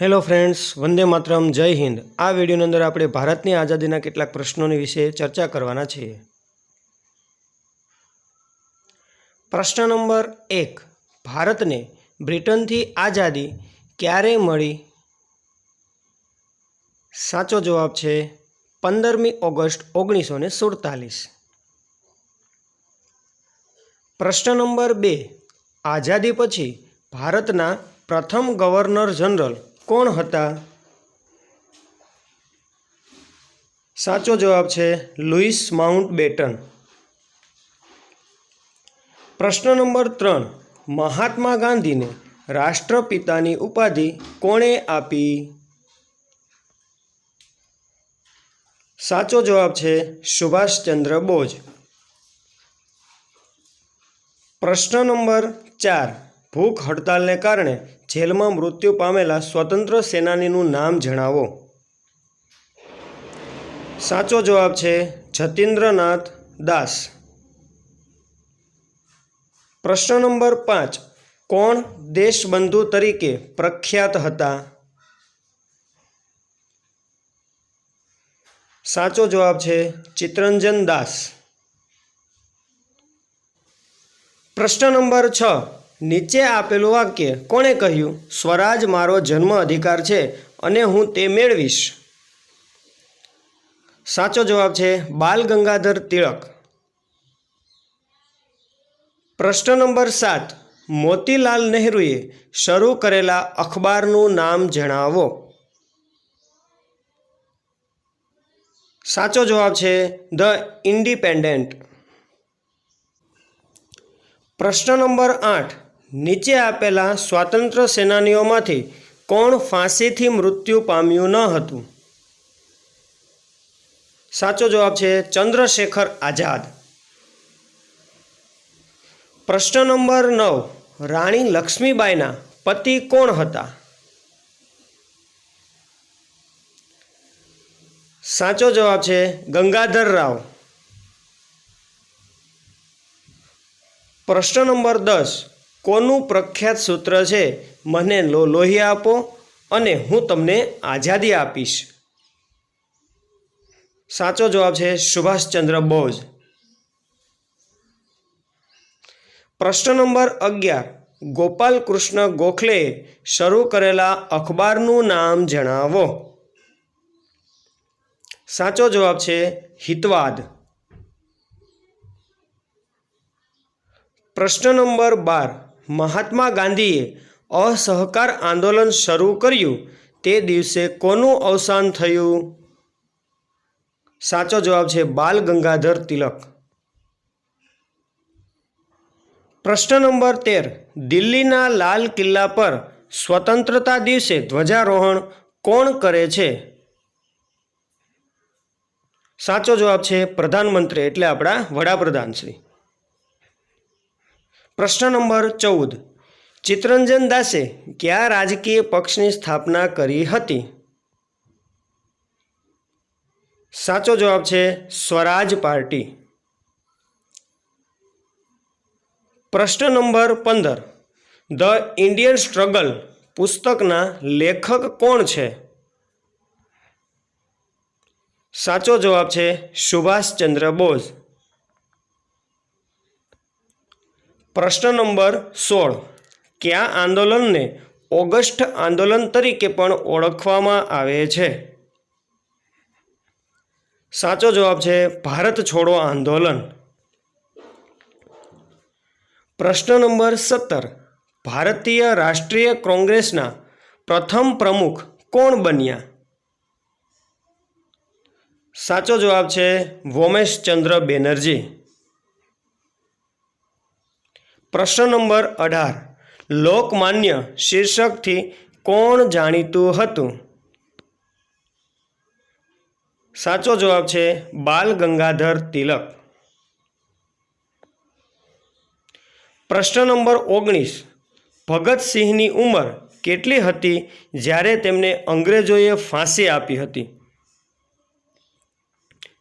Hello friends Vande Mataram, જય હિન્દ. આ વિડીયોની અંદર આપણે ભારતની આઝાદીના કેટલાક પ્રશ્નોની વિશે ચર્ચા કરવાના છીએ. પ્રશ્ન નંબર એક. ભારતને બ્રિટનથી આઝાદી ક્યારે મળી? સાચો જવાબ છે પંદરમી ઓગસ્ટ ઓગણીસો ને સુડતાલીસ. પ્રશ્ન નંબર બે. આઝાદી પછી ભારતના પ્રથમ ગવર્નર જનરલ કોણ હતા? સાચો જવાબ છે લુઈસ માઉન્ટ બેટન. પ્રશ્ન નંબર ત્રણ. મહાત્મા ગાંધીને રાષ્ટ્રપિતાની ઉપાધિ કોણે આપી? સાચો જવાબ છે સુભાષચંદ્ર બોઝ. પ્રશ્ન નંબર ચાર. ભૂખ હડતાલને કારણે જેલમાં મૃત્યુ પામેલા સ્વતંત્ર સેનાનીનું નામ જણાવો. સાચો જવાબ છે જતીન્દ્રનાથ દાસ. પ્રશ્ન નંબર પાંચ, કોણ દેશબંધુ તરીકે પ્રખ્યાત હતા? સાચો જવાબ છે ચિત્તરંજન દાસ. પ્રશ્ન નંબર છ નીચે આપેલું વાક્ય, કોણે કહ્યું? સ્વરાજ મારો જન્મ અધિકાર છે અને હું તે મેળવીશ. સાચો જવાબ છે બાલ ગંગાધર તિળક પ્રશ્ન નંબર સાત. મોતીલાલ નહેરુએ શરૂ કરેલા અખબારનું નામ જણાવો. સાચો જવાબ છે ધ ઇન્ડિપેન્ડન્ટ. પ્રશ્ન નંબર આઠ. નીચે આપેલા સ્વાતંત્ર્ય સેનાનીઓમાંથી કોણ ફાંસીથી મૃત્યુ પામ્યું ન હતું? સાચો જવાબ છે ચંદ્રશેખર આઝાદ. પ્રશ્ન નંબર નવ, રાણી લક્ષ્મીબાઈના પતિ કોણ હતા? સાચો જવાબ છે ગંગાધર રાવ. પ્રશ્ન નંબર દસ કોનું પ્રખ્યાત સૂત્ર છે? મને લો લોહી આપો અને હું તમને આઝાદી આપીશ. સાચો જવાબ છે સુભાષચંદ્ર બોઝ. પ્રશ્ન નંબર અગિયાર. ગોપાલ કૃષ્ણ ગોખલે શરૂ કરેલા અખબારનું નામ જણાવો. સાચો જવાબ છે હિતવાદ. પ્રશ્ન નંબર બાર. મહાત્મા ગાંધીએ અસહકાર આંદોલન શરૂ કર્યું તે દિવસે કોનું અવસાન થયું? સાચો જવાબ છે બાલ ગંગાધર તિલક. પ્રશ્ન નંબર તેર. દિલ્હીના લાલ કિલ્લા પર સ્વતંત્રતા દિવસે ધ્વજારોહણ કોણ કરે છે? સાચો જવાબ છે પ્રધાનમંત્રી, એટલે આપણા વડાપ્રધાન શ્રી. પ્રશ્ન નંબર ચૌદ. ચિત્તરંજન દાસે કયા રાજકીય પક્ષની સ્થાપના કરી હતી? સાચો જવાબ છે સ્વરાજ પાર્ટી. પ્રશ્ન નંબર પંદર. ધ ઇન્ડિયન સ્ટ્રગલ પુસ્તકના લેખક કોણ છે? સાચો જવાબ છે સુભાષચંદ્ર બોઝ. પ્રશ્ન નંબર સોળ. કયા આંદોલનને ઓગસ્ટ આંદોલન તરીકે પણ ઓળખવામાં આવે છે? સાચો જવાબ છે ભારત છોડો આંદોલન. પ્રશ્ન નંબર સત્તર. ભારતીય રાષ્ટ્રીય કોંગ્રેસના પ્રથમ પ્રમુખ કોણ બન્યા? સાચો જવાબ છે વોમેશચંદ્ર બેનર્જી. પ્રશ્ન નંબર અઢાર. લોકમાન્ય શીર્ષકથી કોણ જાણીતું હતું? સાચો જવાબ છે બાલ ગંગાધર તિલક. પ્રશ્ન નંબર ઓગણીસ. ભગતસિંહની ઉંમર કેટલી હતી જ્યારે તેમને અંગ્રેજોએ ફાંસી આપી હતી?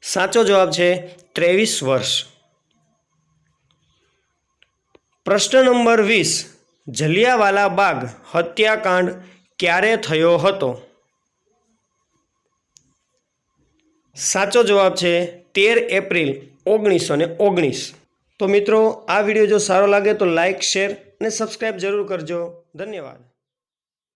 સાચો જવાબ છે ત્રેવીસ વર્ષ. પ્રશ્ન નંબર વીસ. જલિયાવાલા બાગ હત્યાકાંડ ક્યારે થયો હતો? સાચો જવાબ છે તેર એપ્રિલ ઓગણીસો ને ઓગણીસ. તો મિત્રો, આ વીડિયો જો સારો લાગે તો લાઇક શેર અને સબસ્ક્રાઈબ જરૂર કરજો. ધન્યવાદ.